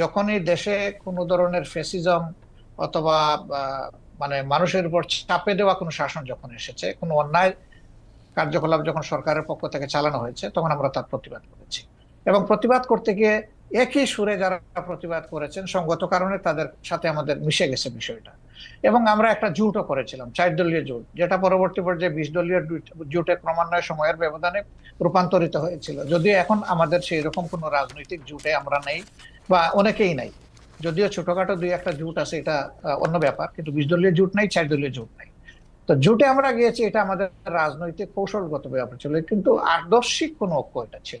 যখনই দেশে কোনো ধরনের ফেসিজম অথবা মানে মানুষের উপর চাপে দেওয়া কোনো শাসন যখন এসেছে, কোনো অন্যায় কার্যকলাপ যখন সরকারের পক্ষ থেকে চালানো হয়েছে, তখন আমরা তার প্রতিবাদ করেছি। এবং প্রতিবাদ করতে গিয়ে একই সুরে যারা প্রতিবাদ করেছেন, সঙ্গত কারণে তাদের সাথে আমাদের মিশে গেছে বিষয়টা। এবং আমরা একটা জোটও করেছিলাম, চার দলীয় জোট, যেটা পরবর্তী পর্যায়ে বিশ দলীয় জোট- ক্রমান্বয়ে সময়ের ব্যবধানে রূপান্তরিত হয়েছিল। যদিও এখন আমাদের সেই রকম কোনো রাজনৈতিক জোটে আমরা নেই বা অনেকেই নাই। যদিও ছোটখাটো দুই একটা জোট আছে, এটা অন্য ব্যাপার, কিন্তু বিশ দলীয় জোট নাই, চার দলীয় জোট নাই। তো জোটে আমরা গিয়েছি, এটা আমাদের রাজনৈতিক কৌশলগত ব্যাপার ছিল, কিন্তু আদর্শিক কোনো ঐক্য এটা ছিল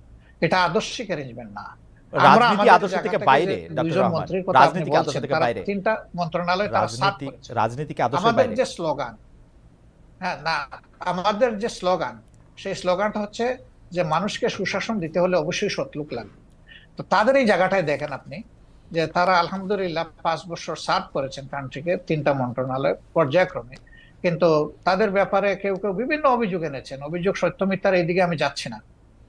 এটা আদর্শিক অ্যারেঞ্জমেন্ট না। রাজনীতি আদর্শ থেকে বাইরে ডক্টর দুইজন রহমান মন্ত্রীর কথা আপনি আদর্শ থেকে বাইরে। তিনটা মন্ত্রণালয় রাজনীতি করেছে। রাজনীতিক আদর্শের আমাদের যে স্লোগান হ্যাঁ না আমাদের যে স্লোগান সেই স্লোগানটা হচ্ছে যে মানুষকে সুশাসন দিতে হলে অবশ্যই লাগবে তো তাদের এই জায়গাটায় দেখেন আপনি যে তারা আলহামদুলিল্লাহ পাঁচ বছর সার্ভ করেছেন কান্ট্রিকে তিনটা মন্ত্রণালয় পর্যায়ক্রমে। কিন্তু তাদের ব্যাপারে কেউ কেউ বিভিন্ন অভিযোগ এনেছেন। অভিযোগ সত্য মিথ্যার এইদিকে আমি যাচ্ছি না।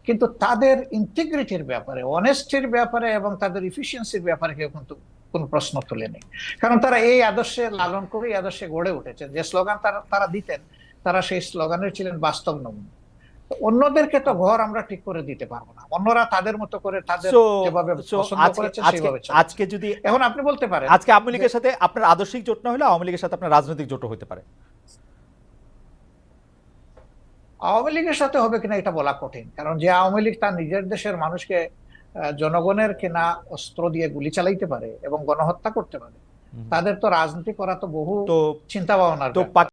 কিন্তু তাদের ইন্টিগ্রিটির ব্যাপারে অনেস্টির ব্যাপারে এবং তাদের ইফিসিয়েন্সির ব্যাপারে কেউ কিন্তু কোনো প্রশ্ন তোলেনি কারণ তারা এই আদর্শে লালন করে এই আদর্শে গড়ে উঠেছেন যে স্লোগান তারা তারা দিতেন তারা সেই স্লোগানের ছিলেন বাস্তব নমুনা। অন্যদেরকে তো ঘর আমরা ঠিক করে দিতে পারব না। অন্যরা তাদের মতো করে তাদের যেভাবে পছন্দ আজকে করেছে চলেছে। আজকে যদি এখন আপনি বলতে পারেন আজকে আওয়ামী লীগের সাথে আপনার আদর্শিক জোট না হলে আওয়ামী লীগের সাথে আপনার রাজনৈতিক জোট হতে পারে। আওয়ামী লীগের সাথে হবে কিনা এটা বলা কঠিন কারণ যে আওয়ামী লীগ তার নিজের দেশের মানুষকে আহ, জনগণের কেনা অস্ত্র দিয়ে গুলি চালাইতে পারে এবং গণহত্যা করতে পারে তাদের তো রাজনীতি করা তো বহু চিন্তা ভাবনার।